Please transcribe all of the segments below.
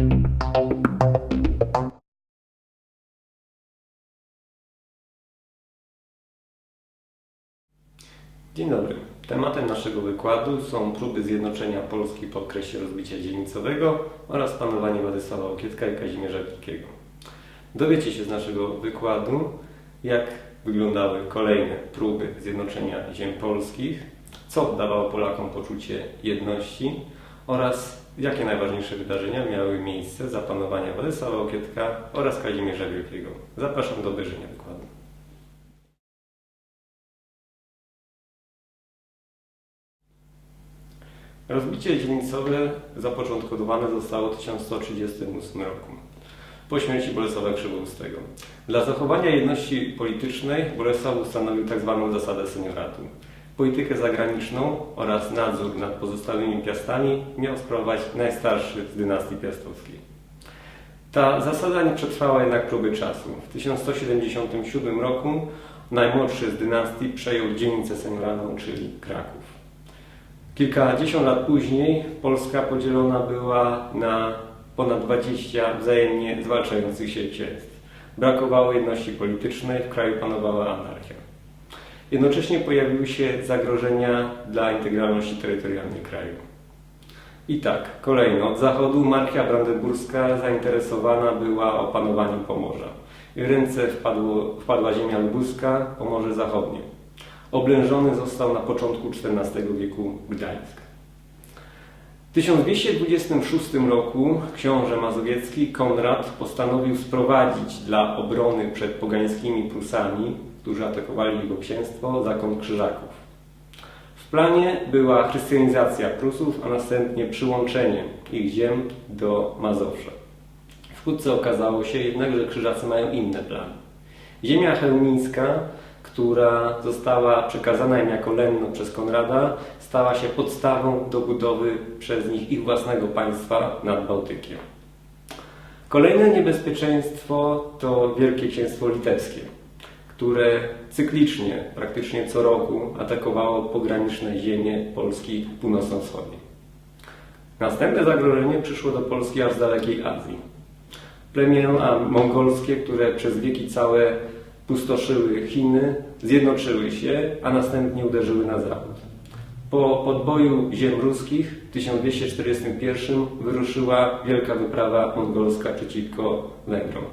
Dzień dobry. Tematem naszego wykładu są próby zjednoczenia Polski po okresie rozbicia dzielnicowego oraz panowanie Władysława Łokietka i Kazimierza Wielkiego. Dowiecie się z naszego wykładu, jak wyglądały kolejne próby zjednoczenia ziem polskich, co dawało Polakom poczucie jedności oraz jakie najważniejsze wydarzenia miały miejsce za panowania Władysława Łokietka oraz Kazimierza Wielkiego. Zapraszam do obejrzenia wykładu. Rozbicie dzielnicowe zapoczątkowane zostało w 1138 roku, po śmierci Bolesława Krzywoustego. Dla zachowania jedności politycznej Bolesław ustanowił tzw. zasadę senioratu. Politykę zagraniczną oraz nadzór nad pozostałymi piastami miał sprawować najstarszy z dynastii piastowskiej. Ta zasada nie przetrwała jednak próby czasu. W 1177 roku najmłodszy z dynastii przejął dzielnicę senioralną, czyli Kraków. Kilkadziesiąt lat później Polska podzielona była na ponad 20 wzajemnie zwalczających się księstw. Brakowało jedności politycznej, w kraju panowała anarchia. Jednocześnie pojawiły się zagrożenia dla integralności terytorialnej kraju. I tak, kolejno, od zachodu Markia Brandenburska zainteresowana była opanowaniem Pomorza. W ręce wpadło, wpadła ziemia lubuska, Pomorze Zachodnie. Oblężony został na początku XIV wieku Gdańsk. W 1226 roku książę mazowiecki Konrad postanowił sprowadzić dla obrony przed pogańskimi Prusami, którzy atakowali jego księstwo, zakon krzyżaków. W planie była chrystianizacja Prusów, a następnie przyłączenie ich ziem do Mazowsza. Wkrótce okazało się jednak, że krzyżacy mają inne plany. Ziemia chełmińska która została przekazana im jako lenno przez Konrada, stała się podstawą do budowy przez nich ich własnego państwa nad Bałtykiem. Kolejne niebezpieczeństwo to Wielkie Księstwo Litewskie, które cyklicznie, praktycznie co roku atakowało pograniczne ziemie Polski północno-wschodniej. Następne zagrożenie przyszło do Polski aż z dalekiej Azji. Plemiona mongolskie, które przez wieki całe pustoszyły Chiny, zjednoczyły się, a następnie uderzyły na zachód. Po podboju ziem ruskich w 1241 wyruszyła wielka wyprawa mongolska przeciwko Węgrom.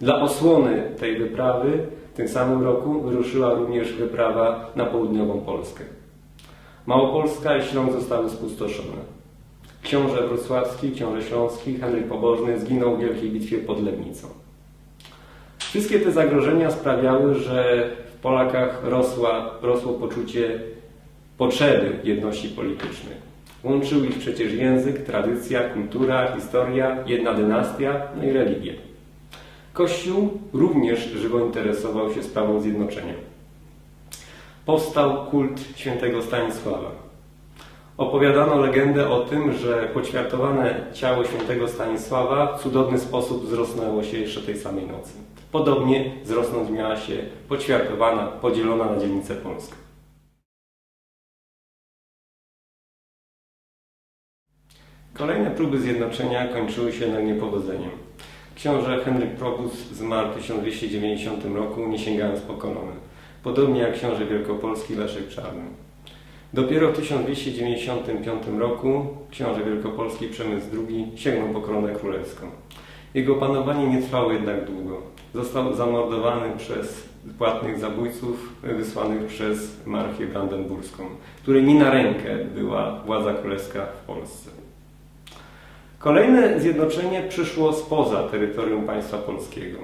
Dla osłony tej wyprawy tym samym roku wyruszyła również wyprawa na południową Polskę. Małopolska i Śląsk zostały spustoszone. Książę wrocławski, książę śląski, Henryk Pobożny zginął w wielkiej bitwie pod Lebnicą. Wszystkie te zagrożenia sprawiały, że w Polakach rosła, rosło poczucie potrzeby jedności politycznej. Łączył ich przecież język, tradycja, kultura, historia, jedna dynastia, no i religia. Kościół również żywo interesował się sprawą zjednoczenia. Powstał kult świętego Stanisława. Opowiadano legendę o tym, że poćwiartowane ciało świętego Stanisława w cudowny sposób wzrosnęło się jeszcze tej samej nocy. Podobnie wzrosnąć miała się poćwiartowana, podzielona na dzielnicę Polskę. Kolejne próby zjednoczenia kończyły się jednak niepowodzeniem. Książę Henryk Probus zmarł w 1290 roku, nie sięgając po koronę. Podobnie jak książę Wielkopolski Leszek Czarny. Dopiero w 1295 roku książę Wielkopolski Przemysł II sięgnął po koronę królewską. Jego panowanie nie trwało jednak długo. Został zamordowany przez płatnych zabójców wysłanych przez Marchię Brandenburską, której nie na rękę była władza królewska w Polsce. Kolejne zjednoczenie przyszło spoza terytorium państwa polskiego.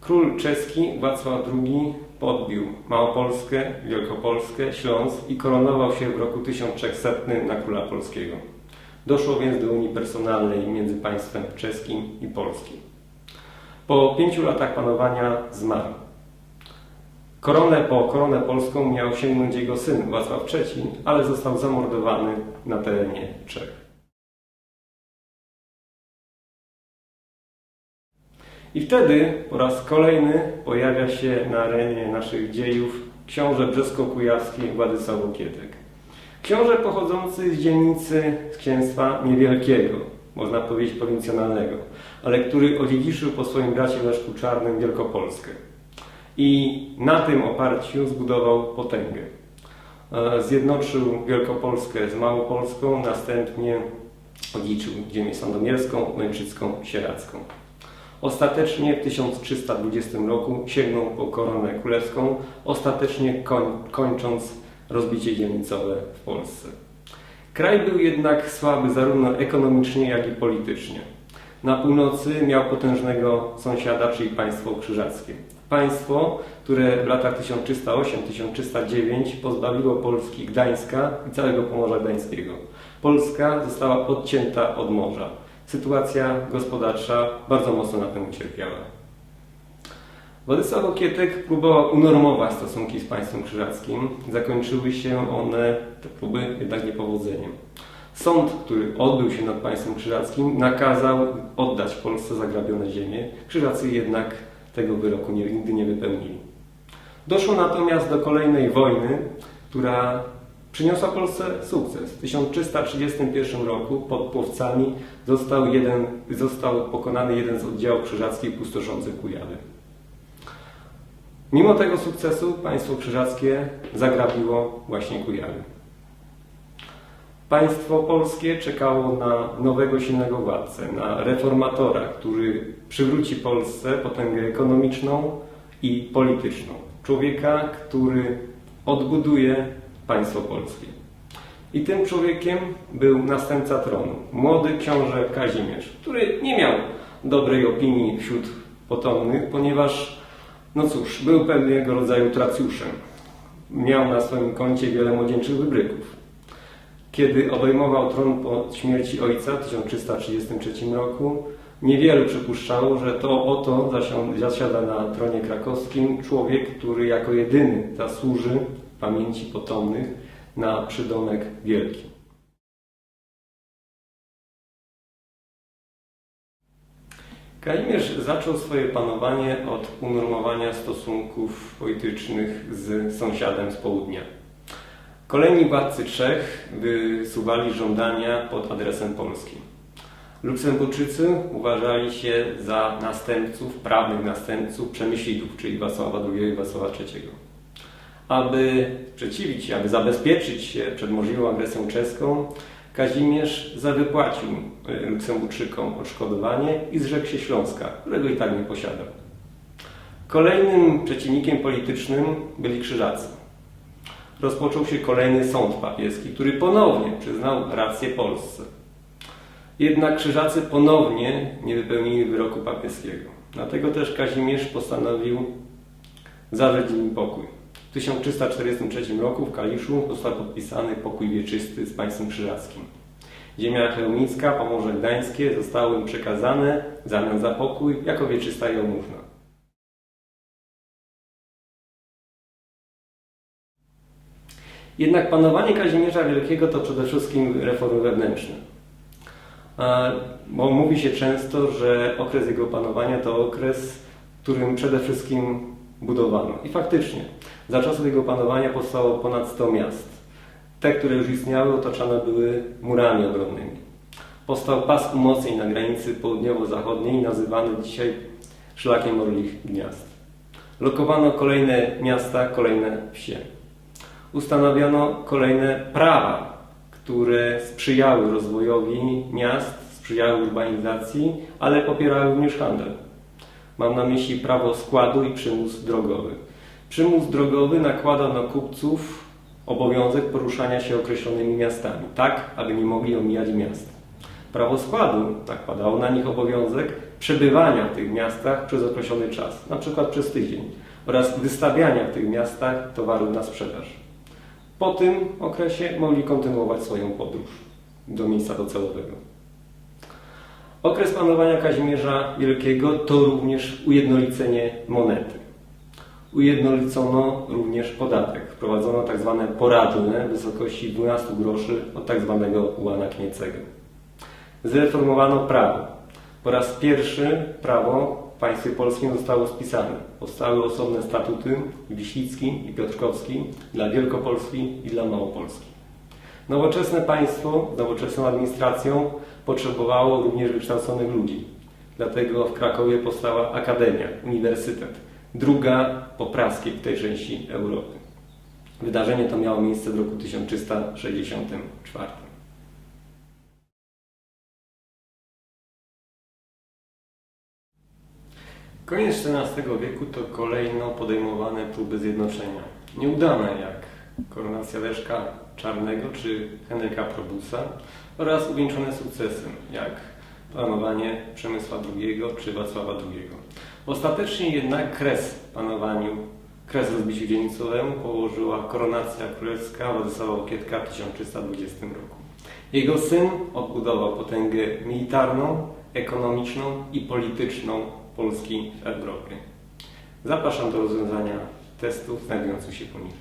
Król czeski Wacław II podbił Małopolskę, Wielkopolskę, Śląsk i koronował się w roku 1300 na króla polskiego. Doszło więc do unii personalnej między państwem czeskim i polskim. Po pięciu latach panowania zmarł. Koronę po koronę polską miał sięgnąć jego syn Wacław III, ale został zamordowany na terenie Czech. I wtedy po raz kolejny pojawia się na arenie naszych dziejów książę brzesko-kujawski Władysław Łokietek. Książę pochodzący z dzielnicy z księstwa niewielkiego, można powiedzieć prowincjonalnego, ale który odziedziczył po swoim bracie Leszku Czarnym Wielkopolskę. I na tym oparciu zbudował potęgę. E, Zjednoczył Wielkopolskę z Małopolską, następnie odziedziczył ziemię sandomierską, męczycką, sieradzką. Ostatecznie w 1320 roku sięgnął po koronę królewską, ostatecznie koń, kończąc rozbicie dzielnicowe w Polsce. Kraj był jednak słaby zarówno ekonomicznie, jak i politycznie. Na północy miał potężnego sąsiada, czyli państwo krzyżackie. Państwo, które w latach 1308-1309 pozbawiło Polski Gdańska i całego Pomorza Gdańskiego. Polska została odcięta od morza. Sytuacja gospodarcza bardzo mocno na tym ucierpiała. Władysław Okietek próbował unormować stosunki z państwem krzyżackim. Zakończyły się one, te próby, jednak niepowodzeniem. Sąd, który odbył się nad państwem krzyżackim, nakazał oddać Polsce zagrabione ziemie. Krzyżacy jednak tego wyroku nigdy nie wypełnili. Doszło natomiast do kolejnej wojny, która przyniosła Polsce sukces. W 1331 roku pod Płowcami został, jeden, został pokonany jeden z oddziałów krzyżackich pustoszących Kujawy. Mimo tego sukcesu państwo krzyżackie zagrabiło właśnie Kujawy. Państwo polskie czekało na nowego silnego władcę, na reformatora, który przywróci Polsce potęgę ekonomiczną i polityczną. Człowieka, który odbuduje państwo polskie. I tym człowiekiem był następca tronu, młody książę Kazimierz, który nie miał dobrej opinii wśród potomnych, ponieważ, no cóż, był pewnego rodzaju tracjuszem. Miał na swoim koncie wiele młodzieńczych wybryków. Kiedy obejmował tron po śmierci ojca w 1333 roku, niewielu przypuszczało, że to oto zasiada na tronie krakowskim człowiek, który jako jedyny zasłuży pamięci potomnych na przydomek wielki. Kazimierz zaczął swoje panowanie od unormowania stosunków politycznych z sąsiadem z południa. Kolejni władcy Czech wysuwali żądania pod adresem Polski. Luksemburczycy uważali się za następców, prawnych następców Przemyślidów, czyli Wacława II i Wacława III. Aby sprzeciwić się, aby zabezpieczyć się przed możliwą agresją czeską, Kazimierz zawypłacił y, Luksemburczykom odszkodowanie i zrzekł się Śląska, którego i tak nie posiadał. Kolejnym przeciwnikiem politycznym byli Krzyżacy rozpoczął się kolejny sąd papieski, który ponownie przyznał rację Polsce. Jednak krzyżacy ponownie nie wypełnili wyroku papieskiego. Dlatego też Kazimierz postanowił zawrzeć im pokój. W 1343 roku w Kaliszu został podpisany pokój wieczysty z państwem krzyżackim. Ziemia chełmicka, Pomorze Gdańskie zostały im przekazane w zamian za pokój jako wieczysta jałmużna. Jednak panowanie Kazimierza Wielkiego to przede wszystkim reformy wewnętrzne. Bo mówi się często, że okres jego panowania to okres, w którym przede wszystkim budowano. I faktycznie, za czasów jego panowania powstało ponad 100 miast. Te, które już istniały, otaczane były murami obronnymi. Powstał pas umocnień na granicy południowo-zachodniej, nazywany dzisiaj szlakiem Orlich Gniazd. Lokowano kolejne miasta, kolejne wsie ustanowiono kolejne prawa, które sprzyjały rozwojowi miast, sprzyjały urbanizacji, ale popierały również handel. Mam na myśli prawo składu i przymus drogowy. Przymus drogowy nakładał na kupców obowiązek poruszania się określonymi miastami, tak aby nie mogli omijać miast. Prawo składu nakładało na nich obowiązek przebywania w tych miastach przez określony czas, na przykład przez tydzień, oraz wystawiania w tych miastach towarów na sprzedaż. Po tym okresie mogli kontynuować swoją podróż do miejsca docelowego. Okres panowania Kazimierza Wielkiego to również ujednolicenie monety. Ujednolicono również podatek. Wprowadzono tzw. poradne w wysokości 12 groszy od tzw. ułana kniecego. Zreformowano prawo. Po raz pierwszy prawo w państwie polskim zostało spisane. Powstały osobne statuty Wiślicki i Piotrkowski dla Wielkopolski i dla Małopolski. Nowoczesne państwo nowoczesną administracją potrzebowało również wykształconych ludzi. Dlatego w Krakowie powstała Akademia, Uniwersytet, druga po praskiej w tej części Europy. Wydarzenie to miało miejsce w roku 1364. Koniec XIV wieku to kolejno podejmowane próby zjednoczenia. Nieudane jak koronacja Leszka Czarnego czy Henryka Probusa oraz uwieńczone sukcesem jak panowanie Przemysła II czy Wacława II. Ostatecznie jednak kres panowaniu, kres rozbiciu dzielnicowemu położyła koronacja królewska Władysława Łokietka w 1320 roku. Jego syn odbudował potęgę militarną, ekonomiczną i polityczną Polski w Europie. Zapraszam do rozwiązania testów znajdujących się poniżej.